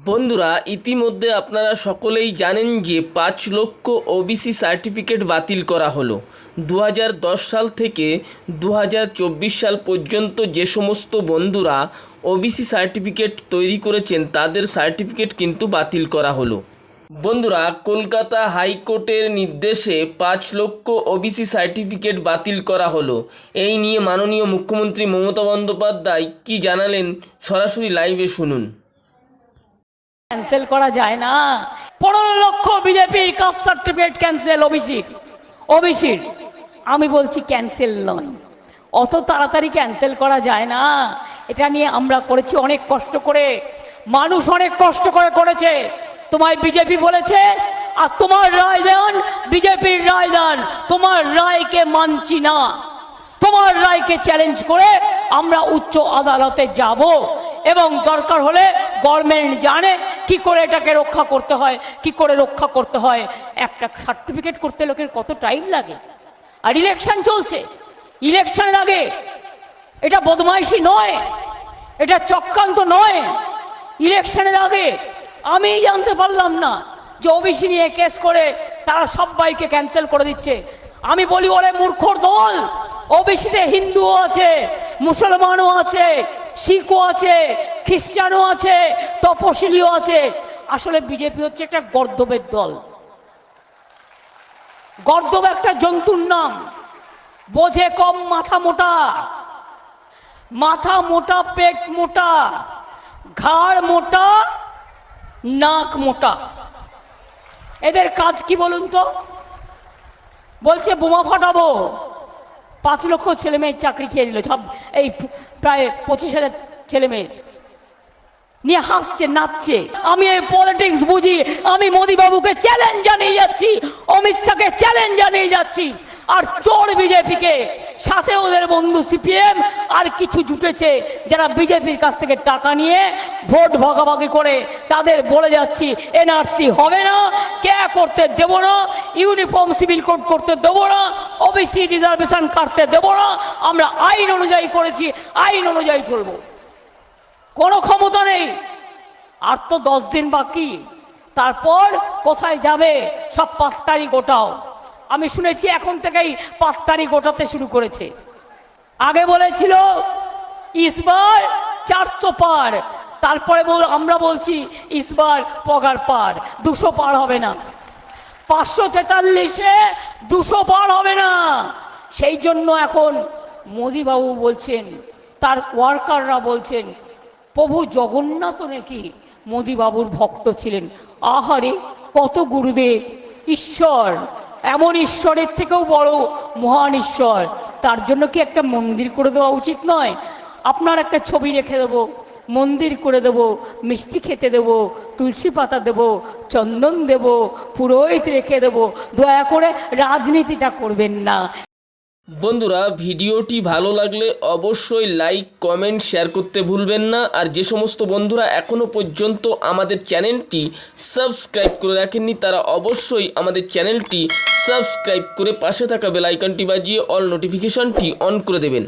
বন্ধুরা, ইতিমধ্যে আপনারা সকলেই জানেন যে পাঁচ লক্ষ ওবিসি সার্টিফিকেট বাতিল করা হলো। দুহাজার দশ সাল থেকে দুহাজার চব্বিশ সাল পর্যন্ত যে সমস্ত বন্ধুরা ওবিসি সার্টিফিকেট তৈরি করেছেন, তাদের সার্টিফিকেট কিন্তু বাতিল করা হলো। বন্ধুরা, কলকাতা হাইকোর্টের নির্দেশে পাঁচ লক্ষ ওবিসি সার্টিফিকেট বাতিল করা হলো। এই নিয়ে মাননীয় মুখ্যমন্ত্রী মমতা বন্দ্যোপাধ্যায় কি জানালেন, সরাসরি লাইভে শুনুন। ক্যান্সেল করা যায় না। পনেরো লক্ষ বিজেপির কাস্ট সার্টিফিকেট ক্যান্সেল ওবিসির ওবিসির। আমি বলছি ক্যান্সেল নয়। অত তাড়াতাড়ি ক্যান্সেল করা যায় না। এটা নিয়ে আমরা করেছি অনেক কষ্ট করে। মানুষ অনেক কষ্ট করে করেছে। তোমায় বিজেপি বলেছে, আর তোমার রায় দেন বিজেপির রায় দেন। তোমার রায়কে মানছি না। তোমার রায়কে চ্যালেঞ্জ করে আমরা উচ্চ আদালতে যাব। এবং দরকার হলে গভর্নমেন্ট জানে কি করে এটাকে রক্ষা করতে হয়, কি করে রক্ষা করতে হয়। একটা সার্টিফিকেট করতে লোকের কত টাইম লাগে। আর ইলেকশন চলছে। ইলেকশনের আগে এটা বদমাইশি নয়, এটা চক্রান্ত নয়। ইলেকশনের আগে আমি জানতে পারলাম না যে ওবিসি নিয়ে কেস করে তারা সবাইকে ক্যান্সেল করে দিচ্ছে। আমি বলি, ওরে মূর্খর দল ওবিসিতে হিন্দুও আছে, মুসলমানও আছে, শিখও আছে, খ্রিস্টানও আছে, তপশিলিও আছে। আসলে বিজেপি হচ্ছে একটা গর্দবের দল। গর্দব একটা জন্তুর নাম। বোঝে কম, মাথা মোটা। মাথা মোটা, পেট মোটা। ঘাড় মোটা নাক মোটা। এদের কাজ কি বলুন তো? বলছে, বোমা ফাটাবো। পাঁচ লক্ষ ছেলে মেয়ের চাকরি খেয়ে নিল। সব এই প্রায় পঁচিশ হাজার ছেলে মেয়ে। নিয়ে হাসছে, নাচছে। আমি এই পলিটিক্স বুঝি। আমি মোদি বাবুকে চ্যালেঞ্জ জানিয়ে যাচ্ছি। অমিত শাহকে চ্যালেঞ্জ জানিয়ে যাচ্ছি। আর চোর বিজেপিকে। সাথে ওদের বন্ধু সিপিএম আর কিছু জুটেছে যারা বিজেপির কাছ থেকে টাকা নিয়ে ভোট ভাগাভাগি করে। তাদের বলে যাচ্ছি, এনআরসি হবে না, কে করতে দেব না, ইউনিফর্ম সিভিল কোড করতে দেবো না ওবিসি রিজার্ভেশন কাটতে দেবো না, আমরা আইন অনুযায়ী করেছি, আইন অনুযায়ী চলবো। কোনো ক্ষমতা নেই। আর তো দশ দিন বাকি, তারপর কোথায় যাবে, সব পাত্তারি গোটাও। আমি শুনেছি এখন থেকেই পাত্তারি গোটাতে শুরু করেছে। আগে বলেছিল, ইসবার চারশো পার। তারপরে আমরা বলছি, ইসবার পগার পার। দুশো পার হবে না। পাঁচশো তেতাল্লিশে দুশো পার হবে না। সেই জন্য এখন মোদিবাবু বলছেন, তার ওয়ার্কাররা বলছেন, প্রভু জগন্নাথ নাকি মোদিবাবুর ভক্ত ছিলেন? আহারে, কত গুরুদেব! ঈশ্বর! এমন ঈশ্বরের থেকেও বড় মহান ঈশ্বর। তার জন্য কি একটা মন্দির করে দেওয়া উচিত নয়? আপনার একটা ছবি রেখে দেবো, মন্দির করে দেব, মিষ্টি খেতে দেব, তুলসী পাতা দেব, চন্দন দেব, পুরোহিত রেখে দেব। দয়া করে রাজনীতিটা করবেন না। বন্ধুরা, ভিডিওটি ভালো লাগলে অবশ্যই লাইক কমেন্ট শেয়ার করতে ভুলবেন না। আর যে সমস্ত বন্ধুরা এখনও পর্যন্ত আমাদের চ্যানেলটি সাবস্ক্রাইব করে রাখেননি, তারা অবশ্যই আমাদের চ্যানেলটি সাবস্ক্রাইব করে পাশে থাকা বেলাইকনটি বাজিয়ে অল নোটিফিকেশনটি অন করে দেবেন।